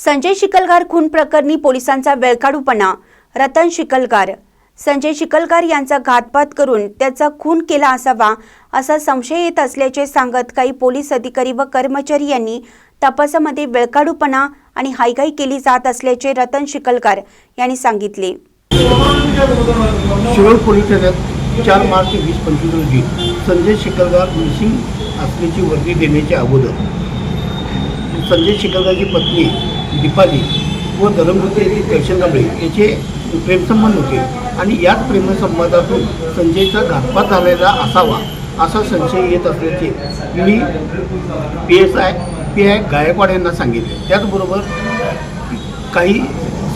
संजय शिकलगार खून प्रकरणी पोलिसांचा वेळकाढूपणा रतन शिकलगार. संजय शिकलगार यांचा घातपात करून त्याचा खून केला असावा असा संशय येत असल्याचे सांगत काही पोलीस अधिकारी व कर्मचारी यांनी तपासामध्ये वेळकाढूपणा आणि हायगाई केली जात असल्याचे रतन शिकलगार यांनी सांगितले. शिरोळ पोलीस ठाण्यात चार मार्च वीस पंचवीस रोजी संजय शिकलगार मिसिंग असल्याची वर्दी देण्याच्या अगोदर संजय शिकलगारची पत्नी दीपाली व धरमपुत्री येथील कैशन कांबळे याचे प्रेमसंबंध होते. आणि याच प्रेमसंबंधातून संजयचा घातपात झालेला असावा असा संशय येत असल्याचे मी P S I P I Gaikwad यांना सांगितले. त्याचबरोबर काही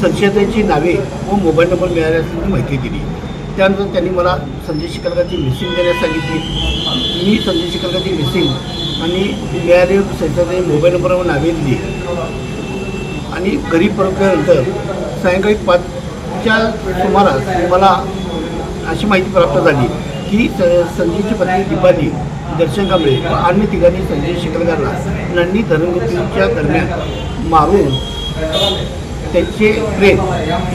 संशयितांची नावे व मोबाईल नंबर मिळाले असल्याची माहिती दिली. त्यानंतर त्यांनी मला संजय शिकलकाची मिसिंग देण्यास सांगितली. मी संजय शिकलकाची मिसिंग आणि मिळाले संशयितांचे मोबाईल नंबरवर नावे दिली. आणि घरी परतल्यानंतर सायंकाळी पाचच्या सुमारास मला अशी माहिती प्राप्त झाली की स संजयची पत्नी दीपाली दर्शन कांबळे व अन्य तिघांनी संजय शिकलगारला नंदी धरणगतीच्या दरम्यान मारून त्यांचे प्रेम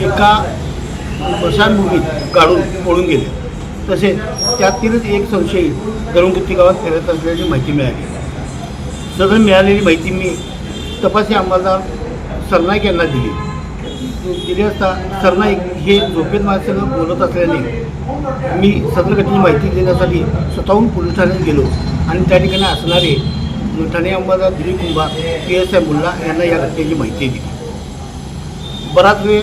एका स्मशानभूमीत काढून पळून गेले. तसेच त्यातीलच एक संशयित धरणगुत्ती गावात फिरत असल्याची माहिती मिळाली. सदन मिळालेली माहिती मी तपासी अंमलदार सरनाईक यांना दिली. दिली असता सरनाईक हे झोपेत माझ्यासंग बोलत असल्याने मी सदर घटनेची माहिती देण्यासाठी स्वतःहून पोलीस ठाण्यात गेलो. आणि त्या ठिकाणी असणारे ठाणे अंबादा Dilip Kumbhar P S I Mulla यांना या घटनेची माहिती दिली. बराच वेळ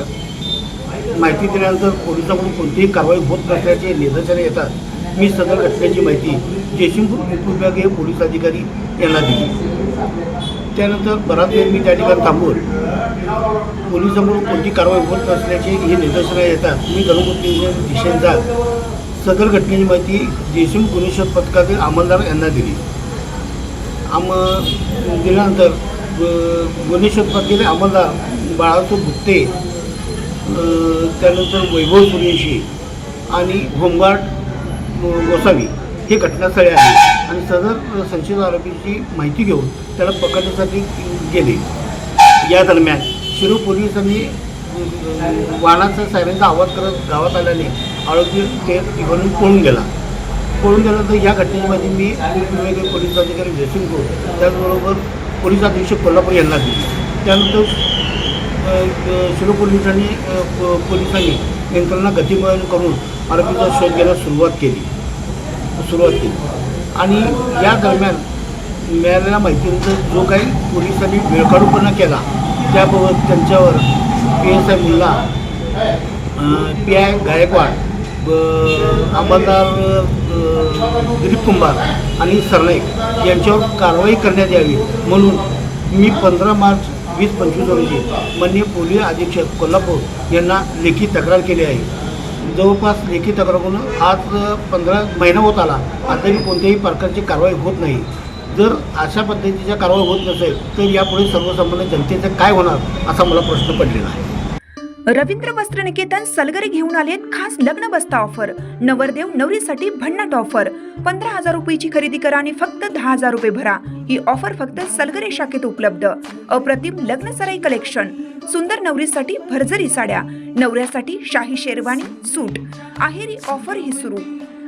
माहिती दिल्यानंतर पोलिसांकडून कोणतीही कारवाई होत नसल्याचे निदर्शने येतात. मी सदर घटनेची माहिती जयसिंगपूर उपविभागीय पोलीस अधिकारी यांना दिली. त्यानंतर बराच वेळ मी त्या ठिकाणी थांबून पोलिसांकडून कोणती कारवाई होत नसल्याचे हे निदर्शनं येतात. मी गणपतीच्या दिशेने जात सदर घटनेची माहिती जयसिंग गुन्हे शोध पथकातील अंमलदार यांना दिली. आम दिल्यानंतर गुन्हे शोध पथकातील अंमलदार बाळासाहेब भुत्ते त्यानंतर वैभव सूर्यवंशी आणि होमगार्ड गोसावी हे घटनास्थळी आहे आणि सदर संशयित आरोपीची माहिती घेऊन त्याला पकडण्यासाठी गेले. या दरम्यान. शिरू पोलिसांनी वाहनाचा सायरनचा आवाज करत गावात आल्याने आरोग्य ते इकडून पळून गेला. पळून गेल्यानंतर या घटनेमध्ये मी पोलीस अधिकारी जयसिंगपूर त्याचबरोबर पोलीस अधीक्षक कोल्हापूर यांना दिली. त्यानंतर अ, शिरो पोलिसांनी प- पोलिसांनी यंत्रणा गतिमान करून आरोपीचा शोध घ्यायला सुरुवात केली. सुरुवात केली. आणि या दरम्यान मिळालेल्या माहितीनंतर जो काही पोलिसांनी वेळकाढूपणा केला त्याबाबत त्यांच्यावर P S I Mulla P I Gaikwad ब- अंमलदार दिलीप कुंभार आणि सरनाईक यांच्यावर कारवाई करण्यात यावी म्हणून मी पंधरा मार्च वीस पंचवीस रोजी माननीय पोलीस अधीक्षक कोल्हापूर यांना लेखी तक्रार केली आहे. जवळपास लेखी तक्रार करून आज पंधरा महिना होत आला आताही कोणत्याही प्रकारची कारवाई होत नाही. जर अशा पद्धतीच्या कारवाई होत नसेल तर यापुढे सर्वसामान्य जनतेचं काय होणार असा मला प्रश्न पडलेला आहे. रवींद्र वस्त्र निकेतन सलगरे घेऊन आलेत खास लग्न बस्ता ऑफर. नवरदेव नवरीसाठी भन्नाट ऑफर. पंधरा हजार रुपयाची खरेदी करा आणि फक्त दहा हजार रुपये भरा. ही ऑफर फक्त सलगरे शाखेत उपलब्ध. अप्रतिम लग्न सराई कलेक्शन. सुंदर नवरीसाठी भरजरी साड्या. नवऱ्यासाठी शाही शेरवानी सूट. आहेरी ऑफर ही सुरू.